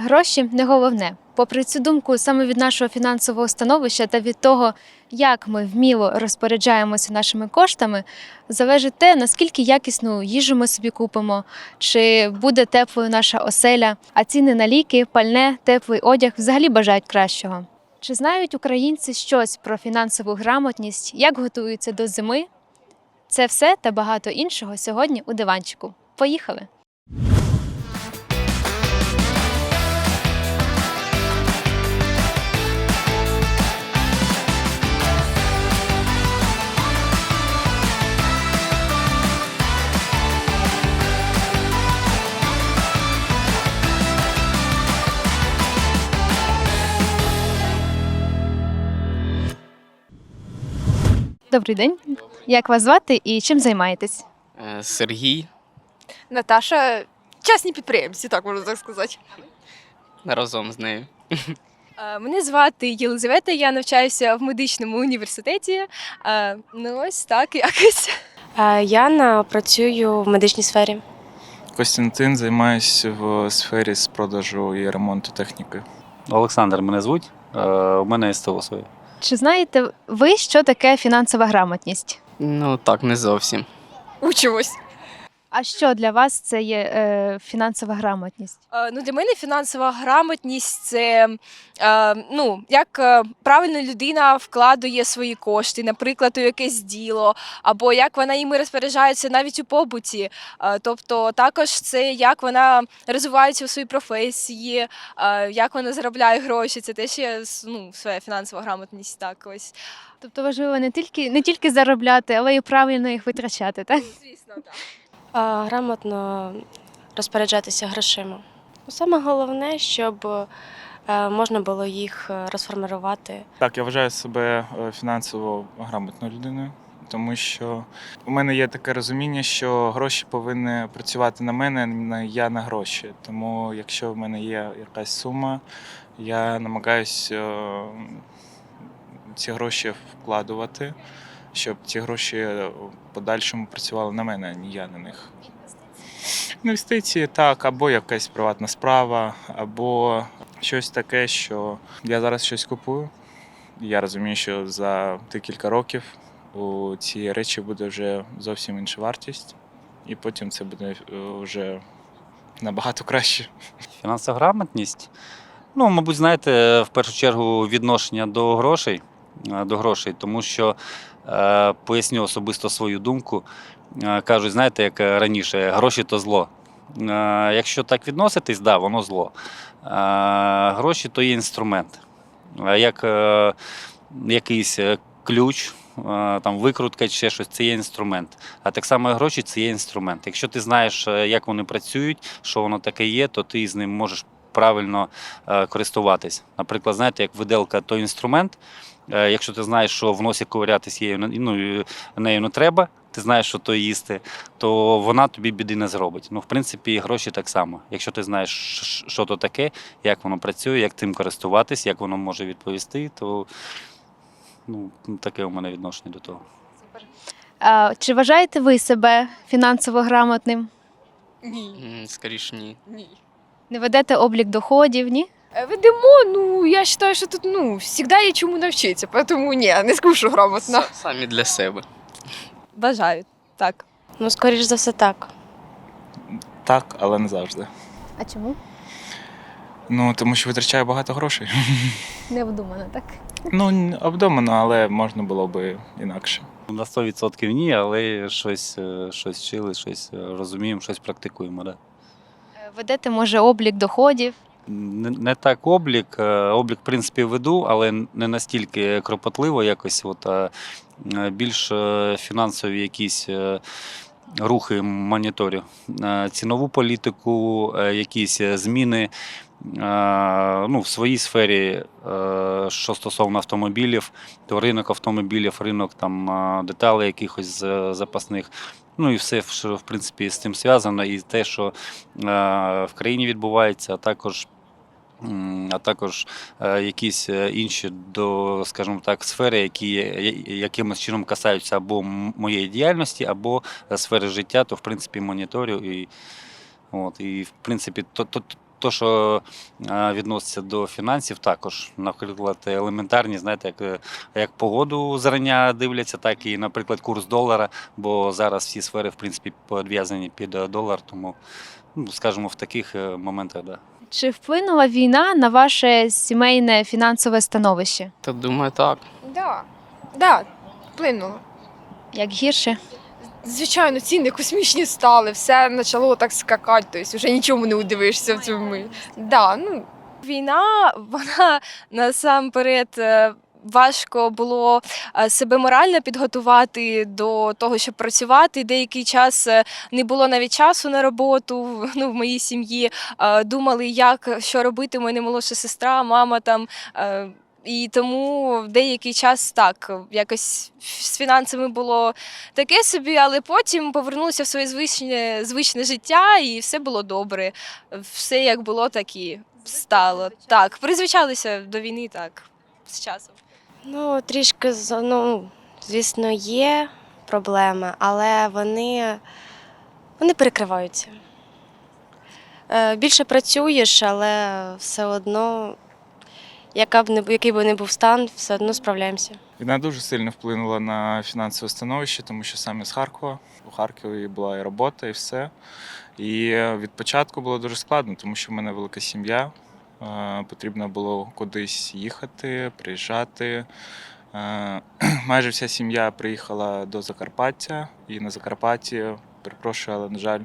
Гроші не головне. Попри цю думку, саме від нашого фінансового становища та від того, як ми вміло розпоряджаємося нашими коштами, залежить те, наскільки якісну їжу ми собі купимо, чи буде теплою наша оселя, а ціни на ліки, пальне, теплий одяг взагалі бажають кращого. Чи знають українці щось про фінансову грамотність, як готуються до зими? Це все та багато іншого сьогодні у диванчику. Поїхали! Добрий день. Як вас звати і чим займаєтесь? Е, Сергій Наташа чесні підприємці, так можна так сказати. разом з нею. Е, Мене звати Єлизавета, я навчаюся в медичному університеті. Е, Ну ось так якось. Яна працюю в медичній сфері. Костянтин займаюся в сфері з продажу і ремонту техніки. Олександр мене звуть. Е, У мене СТО своє. Чи знаєте ви, що таке фінансова грамотність? Ну так, не зовсім. Учимось. А що для вас це є е, фінансова грамотність? Е, Ну, для мене фінансова грамотність це е, ну, як е, правильно людина вкладує свої кошти, наприклад, у якесь діло, або як вона іми розпоряджається навіть у побуті. Е, Тобто також це як вона розвивається у своїй професії, е, як вона заробляє гроші. Це теж є ну, своя фінансова грамотність. Так, ось. Тобто важливо не тільки не тільки заробляти, але й правильно їх витрачати, так? Звісно, так. Грамотно розпоряджатися грошима. Саме головне, щоб е, можна було їх е, розформувати. Так, я вважаю себе е, фінансово грамотною людиною, тому що у мене є таке розуміння, що гроші повинні працювати на мене, а я на гроші. Тому, якщо в мене є якась сума, я намагаюся ці гроші вкладувати, щоб ці гроші в подальшому працювали на мене, а я на них. Інвестиції так, або якась приватна справа, або щось таке, що я зараз щось купую. Я розумію, що за декілька років у цієї речі буде вже зовсім інша вартість, і потім це буде е, вже набагато краще. Фінансова грамотність. Ну, мабуть, знаєте, в першу чергу відношення до грошей, е, до грошей, тому що е, поясню особисто свою думку. Е, кажуть, знаєте, як раніше, гроші то зло. Е, якщо так відноситись, да, воно зло. Е, гроші то є інструмент. Е, як е, якийсь е, ключ, е, там викрутка чи щось, це є інструмент. А так само гроші це є інструмент. Якщо ти знаєш, е, як вони працюють, що воно таке є, то ти з ним можеш правильно е, користуватись. Наприклад, знаєте, як виделка то інструмент. Е, Якщо ти знаєш, що в носі ковирятись її ну, нею не треба, ти знаєш, що то їсти, то вона тобі біди не зробить. Ну, в принципі, і гроші так само. Якщо ти знаєш, що то таке, як воно працює, як тим користуватись, як воно може відповісти, то ну, таке у мене відношення до того. А, чи вважаєте ви себе фінансово грамотним? Ні. М, Скоріш ні. Ні. Не ведете облік доходів, ні? Е, Ведемо, ну я вважаю, що тут ну, завжди є чому навчитися, тому ні, не скажу грамотно. Самі для себе. Бажаю. Так. Ну, скоріш за все, так. Так, але не завжди. А чому? Ну, тому що витрачаю багато грошей. Невдумано, так? Ну, обдумано, але можна було би інакше. На 100% ні, але щось, е, щось вчили, щось е, розуміємо, щось практикуємо. Да. Е, Ведете, може, облік доходів. Не, так облік. е, Облік, в принципі, веду, але не настільки кропотливо якось. От, е, більш е, фінансові якісь рухи моніторю. Цінову політику, якісь зміни. Ну, в своїй сфері, що стосовно автомобілів, то ринок автомобілів, ринок там деталей якихось запасних. Ну і все, що в принципі з цим зв'язано, і те, що в країні відбувається, а також. А також е, якісь е, інші до, скажімо так, сфери, які якимось чином касаються або моєї діяльності, або е, сфери життя, то в принципі моніторю і, от, і в принципі то, то, то, що відноситься до фінансів, також, наприклад, елементарні, знаєте, як, як погоду зрання дивляться, так і, наприклад, курс долара, бо зараз всі сфери, в принципі, підв'язані під долар, тому, ну, скажімо, в таких моментах, да. Чи вплинула війна на ваше сімейне фінансове становище? Та думаю, так. Да. Да, вплинуло. Як гірше? Звичайно, ціни космічні стали, все почало так скакати, тобто вже нічому не удивишся в цьому. Да, ну, Війна, вона насамперед. Важко було е, себе морально підготувати до того, щоб працювати. Деякий час е, не було навіть часу на роботу. Ну, в моїй сім'ї Е, думали, як що робити. У мене молодша сестра, мама там. І тому деякий час так якось з фінансами було таке собі, але потім повернулася в своє звичне, звичне життя, і все було добре. Все як було, так і стало. Так, призвичалися до війни так з часом. Ну, трішки, ну, звісно, є проблеми, але вони, вони перекриваються. Е, Більше працюєш, але все одно, яка б не, який би не був стан, все одно справляємося. Війна дуже сильно вплинула на фінансове становище, тому що саме з Харкова. У Харкові була і робота, і все. І е, від початку було дуже складно, тому що в мене велика сім'я. Потрібно було кудись їхати, приїжджати. Е, Майже вся сім'я приїхала до Закарпаття, і на Закарпатті, перепрошую, але, на жаль,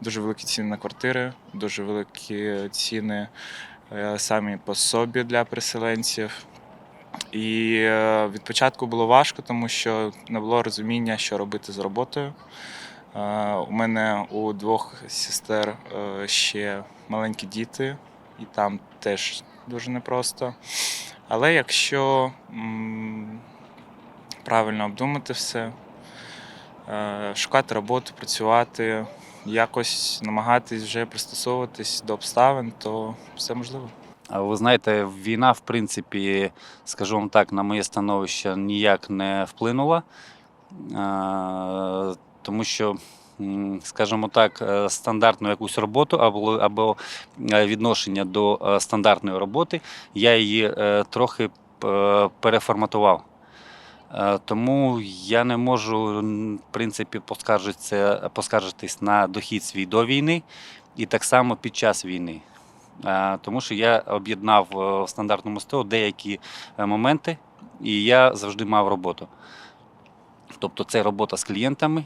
дуже великі ціни на квартири, дуже великі ціни е, самі по собі для переселенців. І е, від початку було важко, тому що не було розуміння, що робити з роботою. У мене у двох сестер ще маленькі діти, і там теж дуже непросто. Але якщо правильно обдумати все, е, шукати роботу, працювати, якось намагатись вже пристосовуватись до обставин, то все можливо. Ви знаєте, війна, в принципі, скажу вам так, на моє становище ніяк не вплинула, Е, тому що, скажімо так, е, стандартну якусь роботу або, або е, відношення до е, стандартної роботи, я її трохи переформатував. Тому я не можу, в принципі, поскаржитись на дохід свій до війни і так само під час війни. Тому що я об'єднав в стандартному СТО деякі моменти, і я завжди мав роботу. Тобто це робота з клієнтами,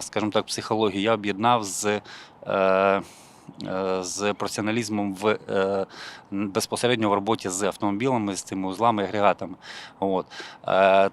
скажімо так, психологію я об'єднав з, е, е, з професіоналізмом в е, безпосередньо в роботі з автомобілями, з цими узлами, агрегатами. От. Е,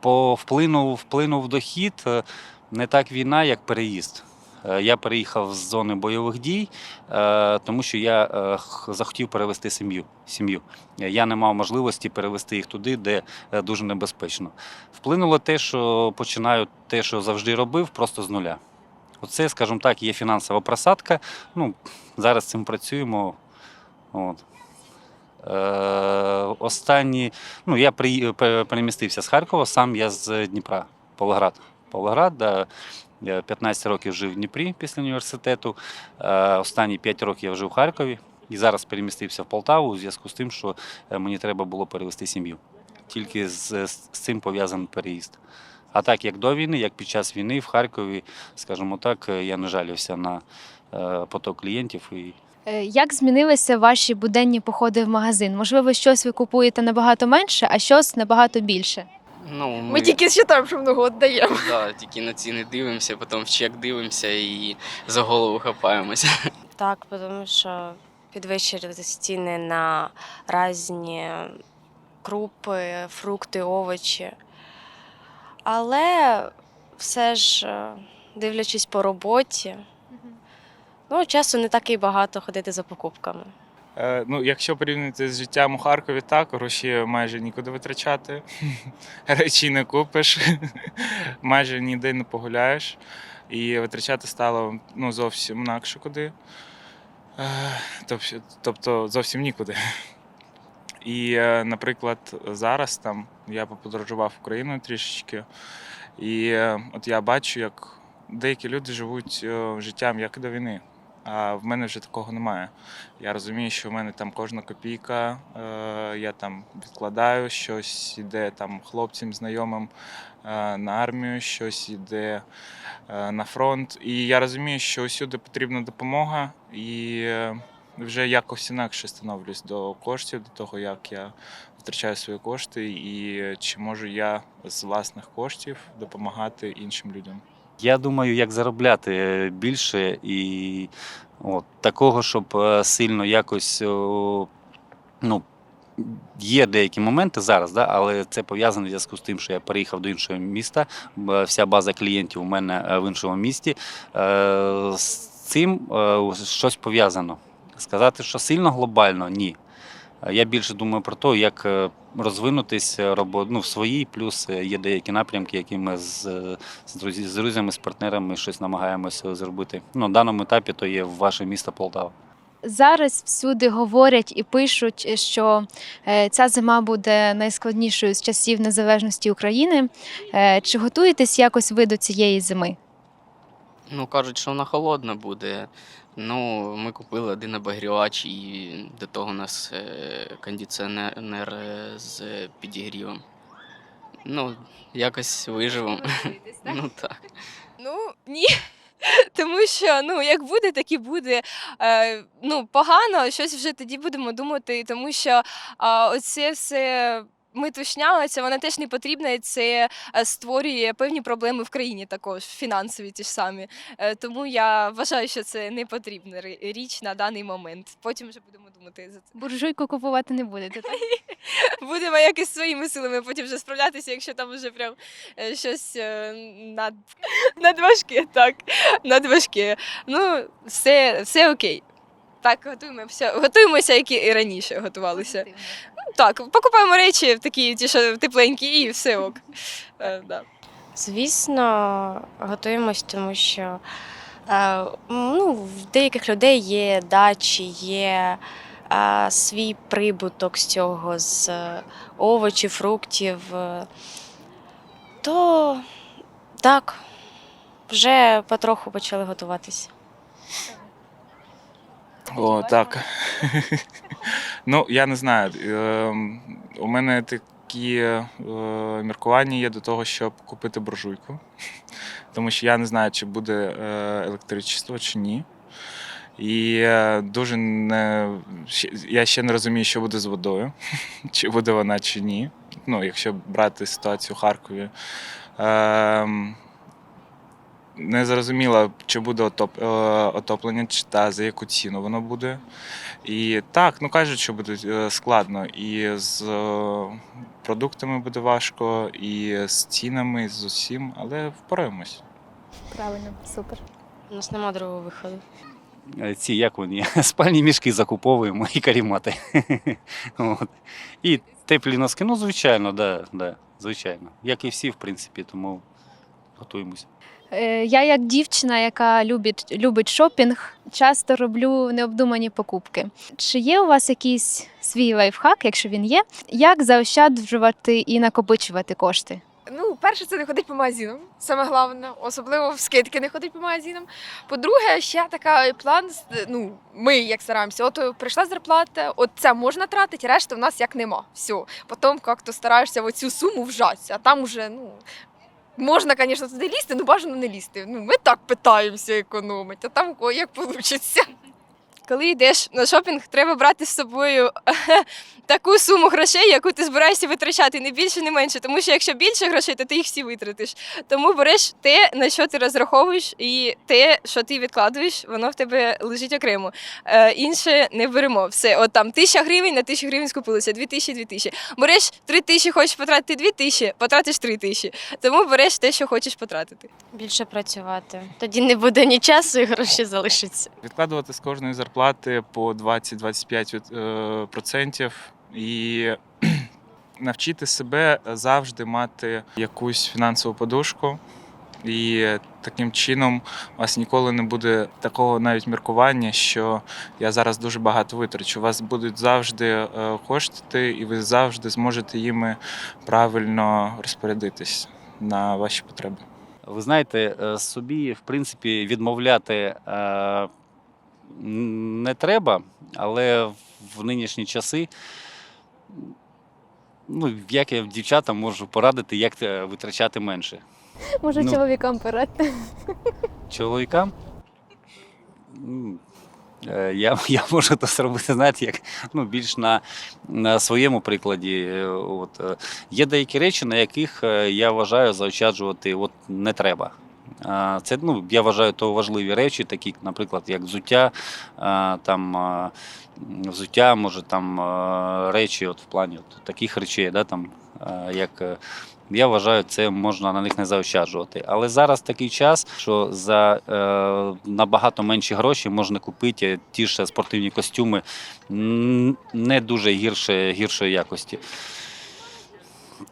По вплинув, вплинув дохід е, не так війна, як переїзд. Е, Я переїхав з зони бойових дій, е, тому що я е, захотів перевести сім'ю. сім'ю. Я не мав можливості перевести їх туди, де дуже небезпечно. Вплинуло те, що починаю те, що завжди робив, просто з нуля. Оце, скажімо так, є фінансова просадка. Ну, зараз цим працюємо. От. Останні, ну, я при, перемістився з Харкова, сам я з Дніпра, Павлоград. Павлоград, да, 15 років жив в Дніпрі після університету. Е, останні 5 років я жив в Харкові і зараз перемістився в Полтаву у зв'язку з тим, що е, мені треба було перевести сім'ю. Тільки з, з цим пов'язаний переїзд. А так, як до війни, як під час війни в Харкові, скажімо так, е, я не жалівся на е, поток клієнтів і Е, Як змінилися ваші буденні походи в магазин? Можливо, щось ви купуєте набагато менше, а щось набагато більше. Ну, ми, ми тільки вважаємо, що много віддаємо. да, тільки на ціни дивимося, потім в чек дивимося і за голову хапаємося. Так, тому що підвищились ціни на різні крупи, фрукти, овочі. Але все ж, е, дивлячись по роботі, ну, часу не так і багато ходити за покупками. Е, Ну, якщо порівняти з життям у Харкові, так, гроші майже нікуди витрачати, речі не купиш, майже ніде не погуляєш. І витрачати стало ну, зовсім інакше куди. Е, Тобто, тобто зовсім нікуди. І, е, наприклад, зараз там я поподорожував Україною трішечки, і от я бачу, як деякі люди живуть життям як до війни. А в мене вже такого немає. Я розумію, що в мене там кожна копійка, е, я там відкладаю, щось іде там хлопцям, знайомим е, на армію, щось іде е, на фронт. І я розумію, що усюди потрібна допомога, і вже якось інакше становлюсь до коштів, до того, як я втрачаю свої кошти, і чи можу я з власних коштів допомагати іншим людям. Я думаю, як заробляти більше і от, такого, щоб е, сильно якось. Ну, є деякі моменти зараз, да, але це пов'язано в зв'язку з тим, що я переїхав до іншого міста. Вся база клієнтів у мене е, в іншому місті. Е, З цим е, щось пов'язано. Сказати, що сильно глобально ні. Я більше думаю про те, як е, розвинутись е, робо- ну, в своїй, плюс е, є деякі напрямки, які ми з, з, друзі, з друзями, з партнерами щось намагаємося зробити. Ну, на даному етапі то є ваше місто Полтава. Зараз всюди говорять і пишуть, що ця зима буде найскладнішою з часів незалежності України. Чи готуєтесь якось ви до цієї зими? Ну, кажуть, що вона холодна буде. Ну, ми купили один обогрівач і до того у нас е, кондиціонер е, з підігрівом. Ну, якось виживемо. Ну так. Ну ні. Тому що ну як буде, так і буде. Е, ну погано, щось вже тоді будемо думати, тому що е, оце все. Метушня, оця, вона теж не потрібна, і це е, створює певні проблеми в країні також, фінансові ті ж самі. Е, Тому я вважаю, що це не потрібна річ на даний момент. Потім вже будемо думати за це. Буржуйку купувати не будете. Так? Будемо якось своїми силами потім вже справлятися, якщо там вже прям е, щось над, надважке, так, надважке. Ну, все, все окей. Так, готуємося, готуємося, як і раніше готувалися. Так, покупаємо речі такі, ті, що тепленькі, і все ок. Е, да. Звісно, готуємось, тому що е, ну, в деяких людей є дачі, є е, свій прибуток з цього, з е, овочів, фруктів. е. То так, вже потроху почали готуватися. О, так. ну, я не знаю. Ем, У мене такі е, міркування є до того, щоб купити буржуйку. Тому що я не знаю, чи буде е, електричество, чи ні. І е, дуже не я ще не розумію, що буде з водою, чи буде вона, чи ні. Ну, якщо брати ситуацію в Харкові. Ем, не зрозуміло, чи буде отоп, е, отоплення, чи та за яку ціну воно буде. І так, ну кажуть, що буде е, складно. І з е, продуктами буде важко, і з цінами, і з усім, але впораємось. Правильно, супер. У нас нема другого виходу. Ці як вони? Спальні мішки закуповуємо і карімати. От. І теплі носки, ну, звичайно, да, да, звичайно. Як і всі, в принципі, тому готуємося. Е, Я, як дівчина, яка любить, любить шопінг, часто роблю необдумані покупки. Чи є у вас якийсь свій лайфхак, якщо він є, як заощаджувати і накопичувати кошти? Ну, перше, це не ходить по магазинам. Саме головне, особливо в скидки не ходить по магазинам. По-друге, ще така план. Ну, ми як стараємося, от е, прийшла зарплата, от це можна тратити, решта в нас як нема. Все. Потім як-то стараєшся в цю суму вжатися, а там уже, ну. Можна, звісно, туди лізти, але бажано не лізти. Ну, ми так питаємося економити, а там як вийде. Коли йдеш на шопінг, треба брати з собою таку суму грошей, яку ти збираєшся витрачати, не більше, не менше. Тому що якщо більше грошей, то ти їх всі витратиш. Тому береш те, на що ти розраховуєш, і те, що ти відкладуєш, воно в тебе лежить окремо. Е, інше не беремо. Все, от там тисяча гривень на тисячу гривень скупилося, дві тисячі, дві тисячі. Береш три тисячі, хочеш потратити дві тисячі, потратиш три тисячі. Тому береш те, що хочеш потратити. Більше працювати. Тоді не буде ні часу і гроші залишаться. Відкладувати з кожної зарплати по 20-25% е, процентів і навчити себе завжди мати якусь фінансову подушку. І таким чином у вас ніколи не буде такого навіть міркування, що я зараз дуже багато витрачу. У вас будуть завжди е, кошти, і ви завжди зможете їми правильно розпорядитись на ваші потреби. Ви знаєте, е, собі, в принципі, відмовляти е, не треба, але в нинішні часи. Ну, як я дівчатам можу порадити, як е, витрачати менше. Може, Ну. чоловікам порадьте. Чоловікам? Е, Я, я можу це зробити, знаєте, як ну, більш на, на своєму прикладі. Е, От, є деякі речі, на яких я вважаю заощаджувати от, не треба. Це, ну, я вважаю, то важливі речі, такі, наприклад, як взуття, там, взуття, може, там речі, от, в плані от, таких речей, да, там, як е, я вважаю, це можна на них не заощаджувати. Але зараз такий час, що за е, набагато менші гроші можна купити ті ж спортивні костюми не дуже гірше, гіршої якості.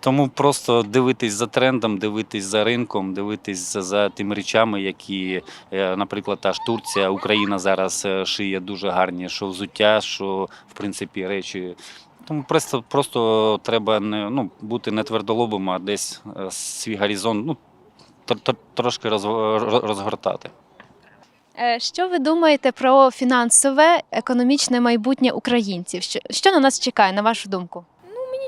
Тому просто дивитись за трендом, дивитись за ринком, дивитись за, тими речами, які, е, наприклад, та ж Турція, Україна зараз е, шиє дуже гарні, що взуття, що в принципі речі. Тому просто, просто треба не, ну, бути не твердолобим, а десь е, свій горизонт ну, тр- тр- трошки роз- розгортати. Що ви думаєте про фінансове економічне майбутнє українців? Що на нас чекає, на вашу думку?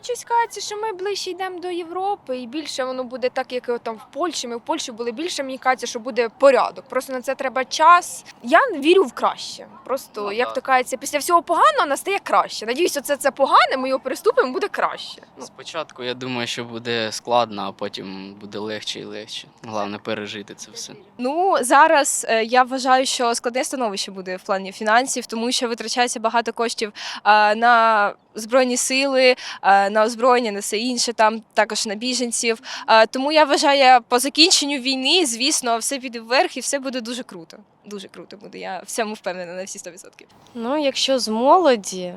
Щось кажеться, що ми ближче йдемо до Європи, і більше воно буде так, як там в Польщі. Ми в Польщі були більше. Мені кажеться, що буде порядок. Просто на це треба час. Я вірю в краще. Просто Ну, як так. то кажеться, після всього поганого настає краще. Надіюсь, оце це погане. Ми його переступимо, буде краще. Ну, Спочатку я думаю, що буде складно, а потім буде легше і легше. Головне пережити це все. Ну зараз е, я вважаю, що складне становище буде в плані фінансів, тому що витрачається багато коштів е, на збройні сили, е, на озброєння, на все інше, там також на біженців. Е, Тому я вважаю, по закінченню війни, звісно, все піде вверх і все буде дуже круто. Дуже круто буде. Я в цьому впевнена на всі 100%. Ну, якщо з молоді,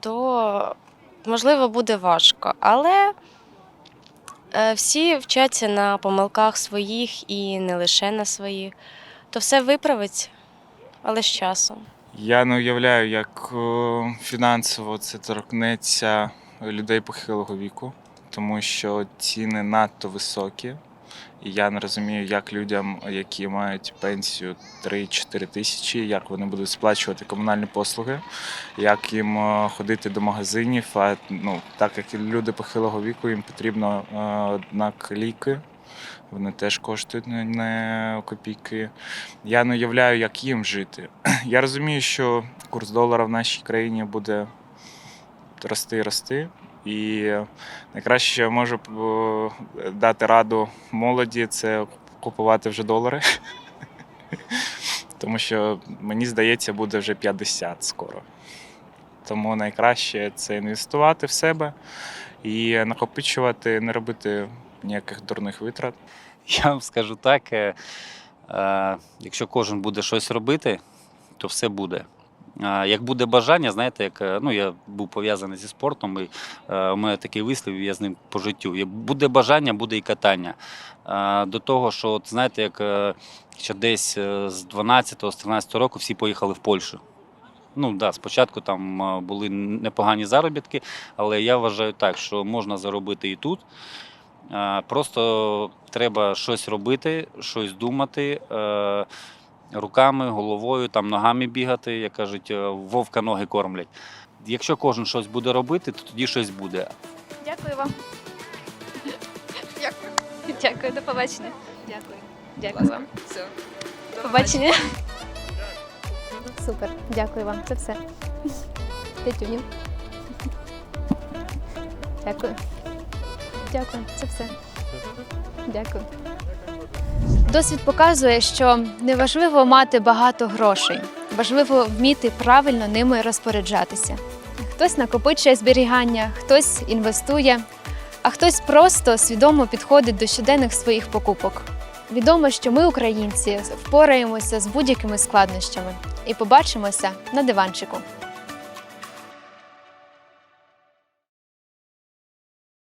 то можливо буде важко. Але е, всі вчаться на помилках своїх і не лише на своїх. То все виправиться, але з часом. Я не уявляю, як е, фінансово це торкнеться людей похилого віку, тому що ціни надто високі. І я не розумію, як людям, які мають пенсію 3-4 тисячі, як вони будуть сплачувати комунальні послуги, як їм е, ходити до магазинів. А ну, так як люди похилого віку, їм потрібно е, однак ліки. Вони теж коштують не, копійки. Я не уявляю, як їм жити. Я розумію, що курс долара в нашій країні буде рости і рости. І найкраще, що я можу е, дати раду молоді, це купувати вже долари. Тому що мені здається, буде вже 50 скоро. Тому найкраще це інвестувати в себе і накопичувати, не робити ніяких дурних витрат. Я вам скажу так: е, е, якщо кожен буде щось робити, то все буде. Як буде бажання, знаєте, як е, ну я був пов'язаний зі спортом, і е, у мене такий вислів, я з ним по життю. Як буде бажання, буде і катання. Е, До того, що от, знаєте, як е, ще десь з 12-го, з 13 року всі поїхали в Польщу. Ну да, спочатку там були непогані заробітки, але я вважаю так, що можна заробити і тут. Просто треба щось робити, щось думати. е, Руками, головою, там, ногами бігати, як кажуть, е, вовка ноги кормлять. Якщо кожен щось буде робити, то тоді щось буде. Дякую вам. Дякую. Дякую, до побачення. Дякую. Дякую вам. Все. Побачення. Супер, дякую вам. Це все. Тетюні. Дякую. Дякую, це все. Дякую. Досвід показує, що неважливо мати багато грошей, важливо вміти правильно ними розпоряджатися. Хтось накопичує зберігання, хтось інвестує, а хтось просто свідомо підходить до щоденних своїх покупок. Відомо, що ми, українці, впораємося з будь-якими складнощами і побачимося на диванчику.